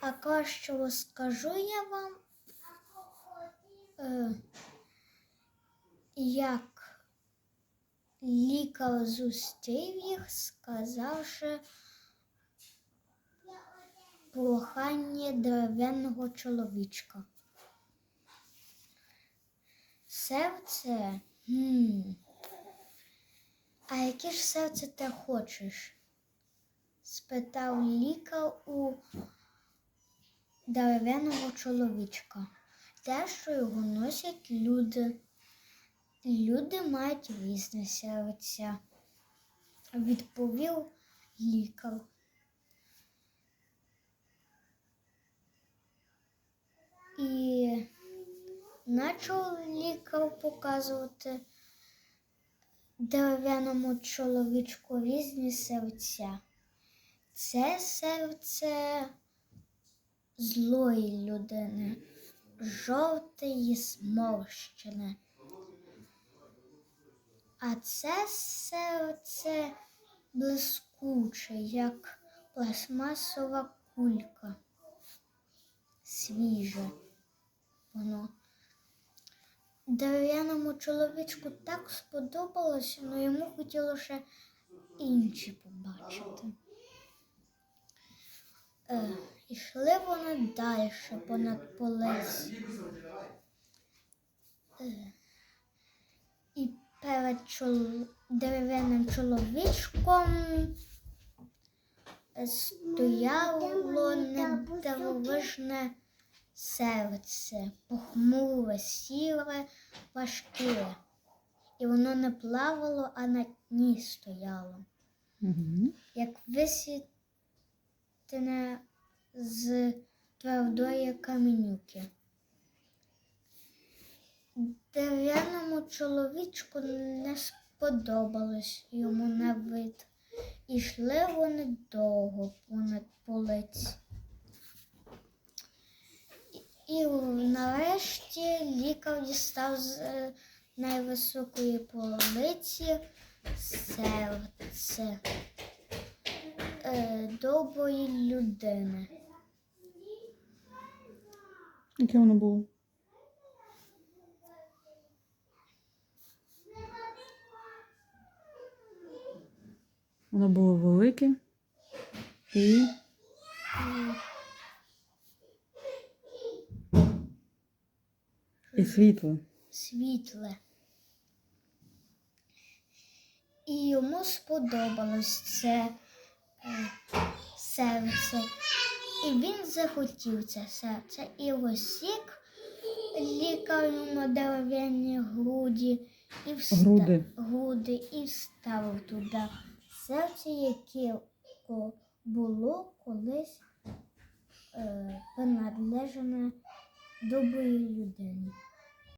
А краще розкажу я вам, е, як лікар зустрів їх, сказавши прохання дерев'яного чоловічка. Серце. Хм. А яке ж серце ти хочеш? спитав лікар у дерев'яного чоловічка. Те, що його носять люди. Люди мають різне серця, відповів лікар. І почав лікар показувати дерев'яному чоловічку різні серця. Це серце злої людини, жовте і сморщене. А це серце блискуче, як пластмасова кулька. Свіже воно. Дерев'яному чоловічку так сподобалося, але йому хотілося інші побачити. Е, ішли вони далі понад полиць. Е, і перед чол... дерев'яним чоловічком стояло недивовижне серце, похмуре, сіре, важке. І воно не плавало, а на дні стояло як висітене з твердої каменюки. Дерев'яному чоловічку не сподобалось йому на вид. І йшли вони довго понад полиць. І, і нарешті лікар дістав з е, найвисокої полиці серце е, доброї людини. Яке воно було? Воно було велике і І світле. світле. І йому сподобалось це е, серце. І він захотів це серце. І розсік лікарю на дерев'яні груді і вста... Груди. груди і вставив туди серце, яке було колись е, принадлежане доброї людині.